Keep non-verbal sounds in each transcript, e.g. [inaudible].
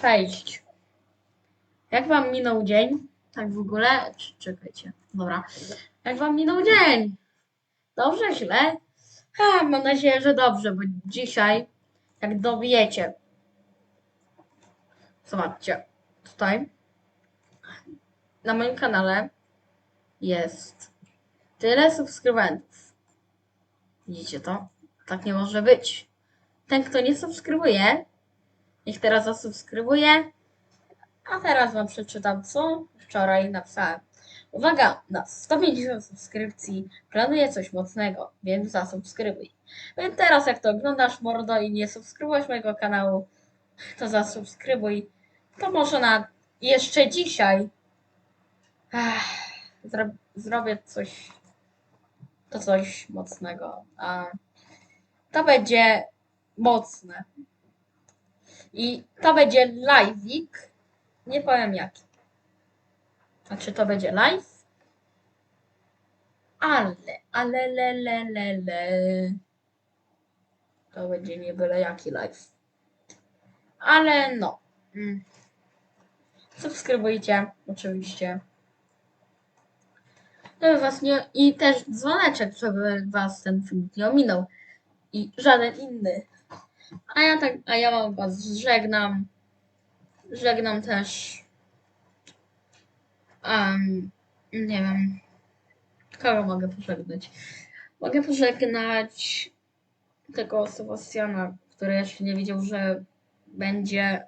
Cześć. Jak wam minął dzień? Tak w ogóle? Cz- Czekajcie. Dobra. Jak wam minął dzień? Dobrze, źle? Ha, mam nadzieję, że dobrze, bo dzisiaj, jak dowiecie, zobaczcie, tutaj na moim kanale jest tyle subskrybentów. Widzicie to? Tak nie może być. Ten, kto nie subskrybuje, niech teraz zasubskrybuje. A teraz wam przeczytam, co wczoraj napisałem. Uwaga, na 150 subskrypcji planuję coś mocnego, więc zasubskrybuj. Więc teraz jak to oglądasz, mordo, i nie subskrybujesz mojego kanału, to zasubskrybuj. To może na jeszcze dzisiaj Ech, zro, zrobię coś, to coś mocnego. A to będzie mocne. I to będzie live'ik. Nie powiem jaki. A czy to będzie live? Ale, ale, le, le, le, le. To będzie nie byle jaki live. Ale no. Mm. Subskrybujcie, oczywiście. Żeby was nie. I też dzwoneczek, żeby was ten film nie ominął. I żaden inny. A ja tak, a ja wam was żegnam. Żegnam też. Um, nie wiem. Kogo mogę pożegnać? Mogę pożegnać tego Sebastiana, który jeszcze nie wiedział, że będzie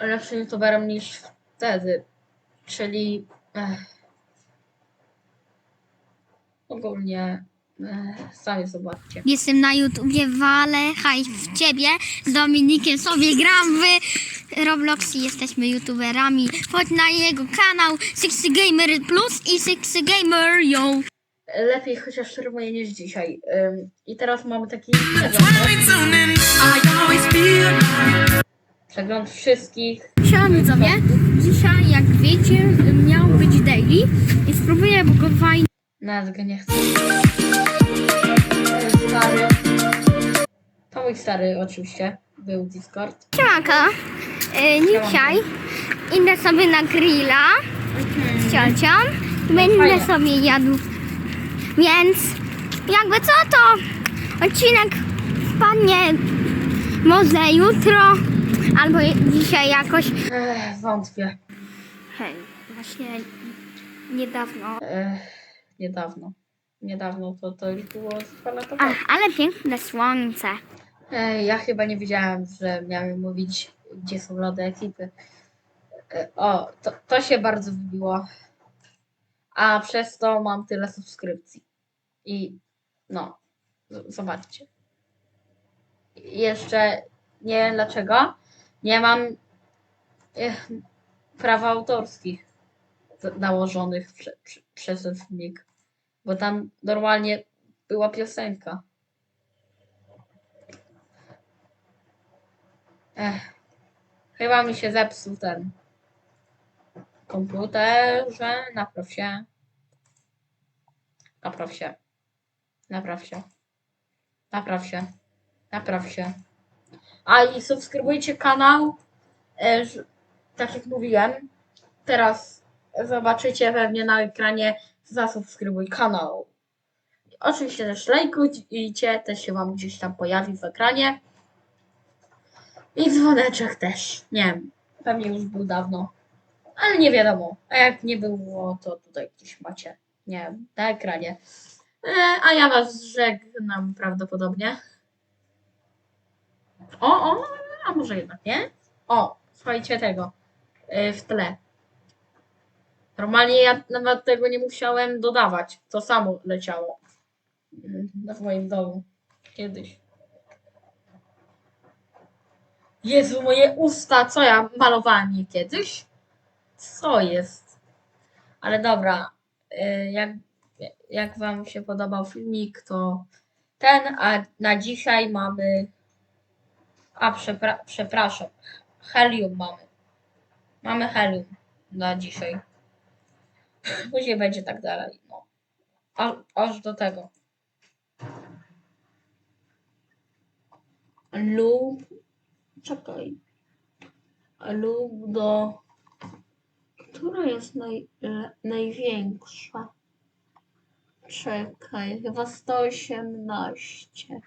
lepszym youtuberem niż wtedy. Czyli ech, ogólnie sami zobaczcie. Jestem na YouTubie, walę hajs w ciebie. Z Dominikiem sobie gram w Roblox i jesteśmy YouTuberami. Chodź na jego kanał Six Gamer Plus i Six Gamer Yo. Lepiej chociaż szermuję niż dzisiaj. Ym, I teraz mamy taki przegląd, przegląd wszystkich. Siema widzowie, dzisiaj jak wiecie miał być daily i spróbuję go fajnie Go nie chcę. Stary. To mój stary oczywiście. Był Discord. Siemanko, y, dzisiaj idę sobie na grilla z ciocią. Będę Fajnie. sobie jadł. Więc jakby co to odcinek wpadnie może jutro albo dzisiaj jakoś. Ech, wątpię. Hej, właśnie niedawno. Ech, niedawno. Niedawno to, to już było dwa lata Ach, temu. ale piękne słońce. Ej, ja chyba nie wiedziałem, że miałem mówić, gdzie są lody ekipy. E, O, to, to się bardzo wybiło. A przez to mam tyle subskrypcji. I no, z- zobaczcie. Jeszcze nie wiem dlaczego. Nie mam eh, praw autorskich nałożonych prze, prze, przez ten filmik. Bo tam normalnie była piosenka. Ech, chyba mi się zepsuł ten komputerze. Napraw się. Napraw się. Napraw się. Napraw się. Napraw się. A i subskrybujcie kanał. E, tak jak mówiłem. Teraz zobaczycie pewnie na ekranie zasubskrybuj kanał. Oczywiście też lajkujcie, też się wam gdzieś tam pojawi w ekranie. I dzwoneczek też. Nie wiem, pewnie już był dawno. Ale nie wiadomo. A jak nie było, to tutaj gdzieś macie. Nie wiem, na ekranie. E, a ja was żegnam prawdopodobnie. O, o, a może jednak nie? O, słuchajcie tego. E, w tle. Normalnie ja nawet tego nie musiałem dodawać. To samo leciało. Mm, W moim domu. Kiedyś. Jezu, moje usta, co ja malowałem je kiedyś? Co jest? Ale dobra, y, jak, jak Wam się podobał filmik, to ten, a na dzisiaj mamy. A przepra- przepraszam, helium mamy. Mamy helium na dzisiaj. [clears throat] Później będzie tak dalej. No. A, aż do tego. Lub. Czekaj. lub do... Która jest naj, największa? Czekaj, chyba 118.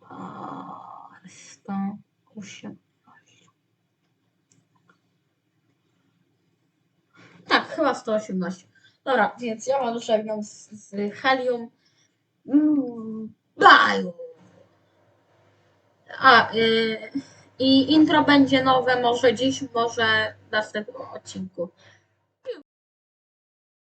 A, 118. Tak, chyba 118. Dobra, więc ja mam żegnam z, z Helium. Mm, Bye! A, y, i intro będzie nowe, może dziś, może w następnym odcinku.